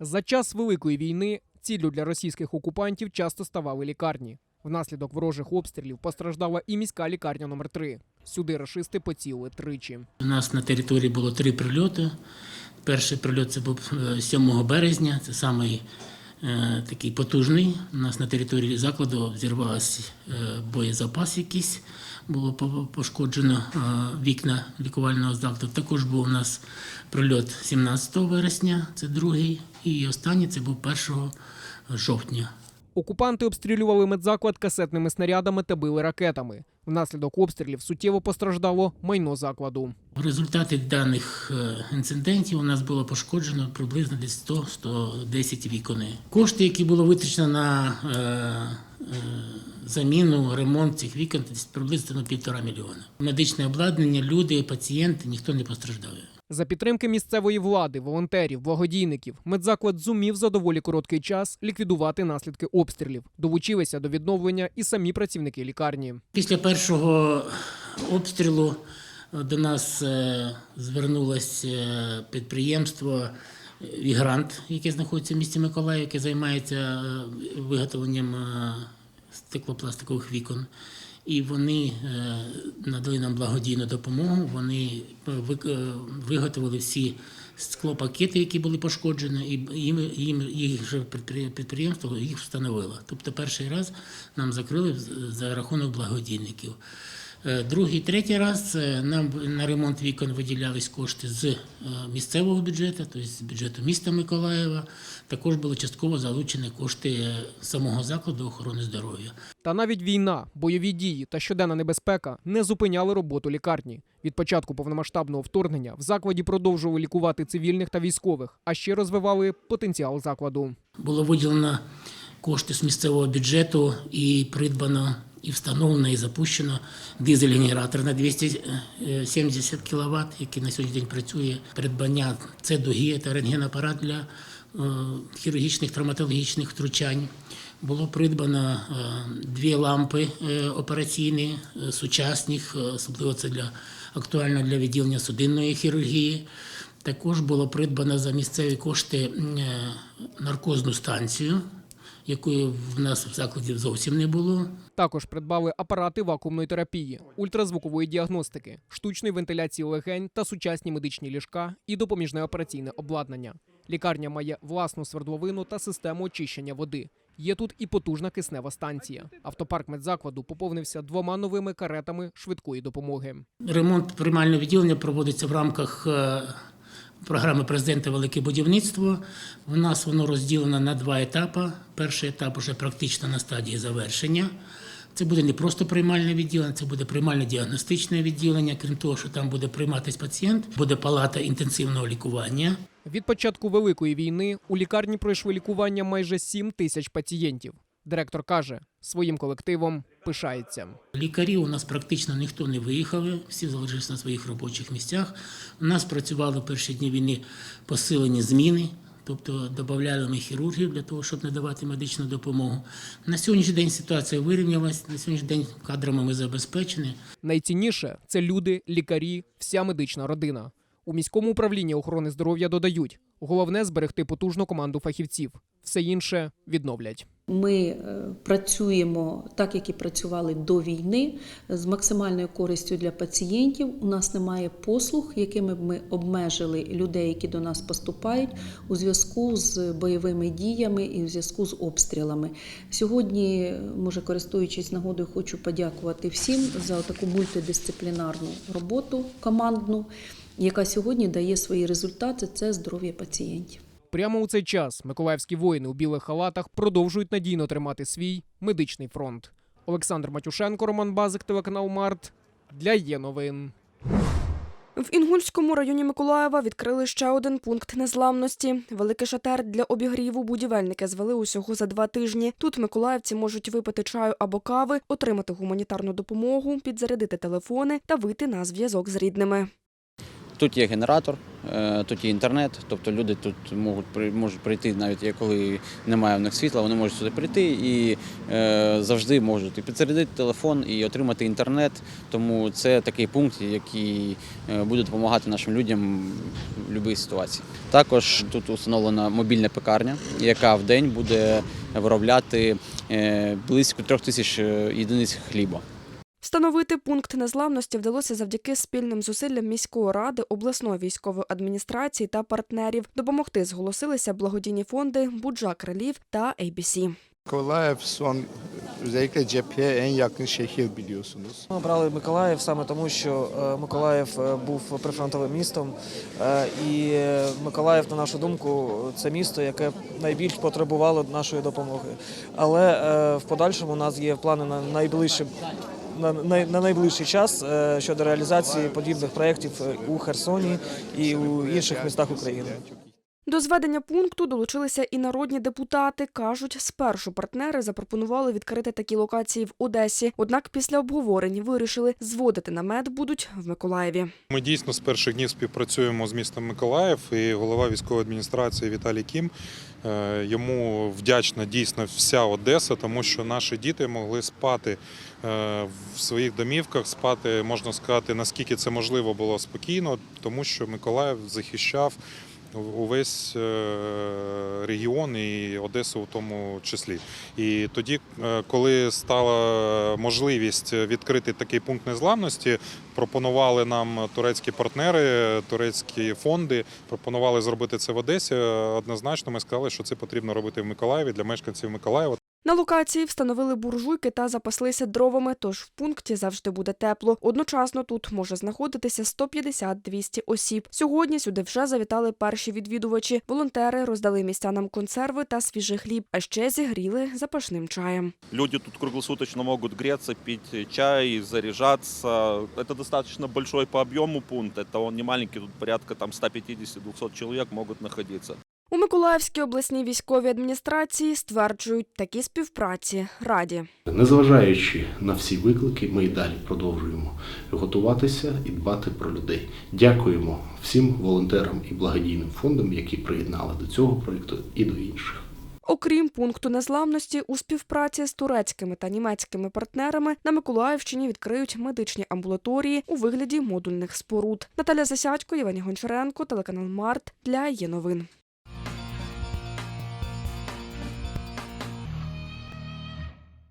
За час Великої війни ціллю для російських окупантів часто ставали лікарні. Внаслідок ворожих обстрілів постраждала і міська лікарня номер 3 Сюди рашисти поцілили тричі. У нас на території було три прильоти. Перший прильот це був е, 7 березня, це самий е, такий потужний. У нас на території закладу зірвався е, боєзапас якийсь, було по- пошкоджено е, вікна лікувального закладу. Також був у нас прильот 17 вересня, це другий, і останній це був 1 жовтня. Окупанти обстрілювали медзаклад касетними снарядами та били ракетами. Внаслідок обстрілів суттєво постраждало майно закладу. В результаті даних е, інцидентів у нас було пошкоджено приблизно десь 100-110 вікон. Кошти, які було витрачено на е, е, заміну, ремонт цих вікон, приблизно півтора мільйона. Медичне обладнання, люди, пацієнти, ніхто не постраждає. За підтримки місцевої влади, волонтерів, благодійників, медзаклад зумів за доволі короткий час ліквідувати наслідки обстрілів. Долучилися до відновлення і самі працівники лікарні. Після першого обстрілу е, до нас е, звернулося е, підприємство Вігрант, яке знаходиться в місті Миколаїв, яке займається виготовленням стеклопластикових вікон. І вони е, надали нам благодійну допомогу. Вони е, е, виготовили всі склопакети, які були пошкоджені, і їм, їм їх вже підприємство їх встановило. Тобто перший раз нам закрили за рахунок благодійників. Е, Другий, третій раз е, нам на ремонт вікон виділялись кошти з е, місцевого бюджету, тобто з бюджету міста Миколаєва. Також були частково залучені кошти самого закладу охорони здоров'я. Та навіть війна, бойові дії та щоденна небезпека не зупиняли роботу лікарні. Від початку повномасштабного вторгнення в закладі продовжували лікувати цивільних та військових, а ще розвивали потенціал закладу. Було виділено кошти з місцевого бюджету і придбано, і встановлено, і запущено дизель-генератор на 270 кВт, який на сьогодні день працює. Придбання цедогі та рентгенапарат для е, хірургічних травматологічних втручань. Було придбано е, дві лампи е, операційні, сучасних, особливо це для актуально для відділення судинної хірургії. Також було придбано за місцеві кошти наркозну станцію, якої в нас в закладі зовсім не було. Також придбали апарати вакуумної терапії, ультразвукової діагностики, штучної вентиляції легень та сучасні медичні ліжка і допоміжне операційне обладнання. Лікарня має власну свердловину та систему очищення води. Є тут і потужна киснева станція. Автопарк медзакладу поповнився двома новими каретами швидкої допомоги. Ремонт приймального відділення проводиться в рамках е, програми президента Велике будівництво. У нас воно розділено на два етапи. Перший етап вже практично на стадії завершення. Це буде не просто приймальне відділення, це буде приймально-діагностичне відділення. Крім того, що там буде прийматись пацієнт, буде палата інтенсивного лікування. Від початку великої війни у лікарні пройшли лікування майже 7 тисяч пацієнтів. Директор каже, своїм колективом пишається. Лікарів у нас практично ніхто не виїхали, всі залишилися на своїх робочих місцях. У нас працювали в перші дні війни посилені зміни, тобто додавали ми хірургів для того, щоб надавати медичну допомогу. На сьогоднішній день ситуація вирівнялась, на сьогоднішній день кадрами ми забезпечені. Найцінніше це люди, лікарі, вся медична родина. У міському управлінні охорони здоров'я додають: головне зберегти потужну команду фахівців. Все інше відновлять. Ми е, працюємо так, як і працювали до війни, з максимальною користю для пацієнтів. У нас немає послуг, якими б ми обмежили людей, які до нас поступають у зв'язку з бойовими діями і в зв'язку з обстрілами. Сьогодні, може, користуючись нагодою, хочу подякувати всім за таку мультидисциплінарну роботу командну, яка сьогодні дає свої результати. Це здоров'я пацієнтів. Прямо у цей час миколаївські воїни у білих халатах продовжують надійно тримати свій медичний фронт. Олександр Матюшенко, Роман Базик, телеканал Март для є новин. В Інгульському районі Миколаєва відкрили ще один пункт незламності. Великий шатер для обігріву будівельники звели усього за два тижні. Тут миколаївці можуть випити чаю або кави, отримати гуманітарну допомогу, підзарядити телефони та вийти на зв'язок з рідними. Тут є генератор, е, тут є інтернет, тобто люди тут можуть можуть прийти, навіть коли немає в них світла, вони можуть сюди прийти і е, завжди можуть і підзарядити телефон, і отримати інтернет. Тому це такий пункт, який е, буде допомагати нашим людям в будь-якій ситуації. Також тут установлена мобільна пекарня, яка в день буде виробляти близько трьох тисяч єдиниць хліба. Встановити пункт незламності вдалося завдяки спільним зусиллям міської ради, обласної військової адміністрації та партнерів. Допомогти зголосилися благодійні фонди Буджак Релів та ABC. Mikołaev son özellikle cepheye en yakın şehir biliyorsunuz. Ми обрали Миколаїв саме тому, що е, Миколаїв е, був прифронтовим містом, е, і Миколаїв, на нашу думку, це місто, яке найбільш потребувало нашої допомоги. Але в подальшому у нас є плани на найближче. На, най- на найближчий час е, щодо реалізації подібних проєктів е, у Херсоні і у інших містах України. До зведення пункту долучилися і народні депутати. кажуть, спершу партнери запропонували відкрити такі локації в Одесі. Однак після обговорень вирішили, зводити намет будуть в Миколаєві. Ми дійсно з перших днів співпрацюємо з містом Миколаїв і голова військової адміністрації Віталій Кім. е, Йому вдячна дійсно вся Одеса, тому що наші діти могли спати е, в своїх домівках, спати, можна сказати, наскільки це можливо було спокійно, тому що Миколаїв захищав увесь е, регіон і Одесу в тому числі. І тоді, е, коли стала можливість відкрити такий пункт незламності, пропонували нам турецькі партнери, турецькі фонди, пропонували зробити це в Одесі. Однозначно, ми сказали, що це потрібно робити в Миколаєві для мешканців Миколаєва. На локації встановили буржуйки та запаслися дровами, тож в пункті завжди буде тепло. Одночасно тут може знаходитися 150-200 осіб. Сьогодні сюди вже завітали перші відвідувачі. Волонтери роздали містянам консерви та свіжий хліб, а ще зігріли запашним чаєм. Люди тут круглосуточно могут греться, пить чай, заряжаться. Это достаточно большой по объему пункт. Это он не маленький, тут порядка там 150-200 человек могут находиться. У Миколаївській обласній військовій адміністрації стверджують, такі співпраці раді. Незважаючи на всі виклики, ми і далі продовжуємо готуватися і дбати про людей. Дякуємо всім волонтерам і благодійним фондам, які приєднали до цього проєкту і до інших. Окрім пункту незламності, у співпраці з турецькими та німецькими партнерами на Миколаївщині відкриють медичні амбулаторії у вигляді модульних споруд. Наталя Засядько, Євгеній Гончаренко, телеканал Март для є новин.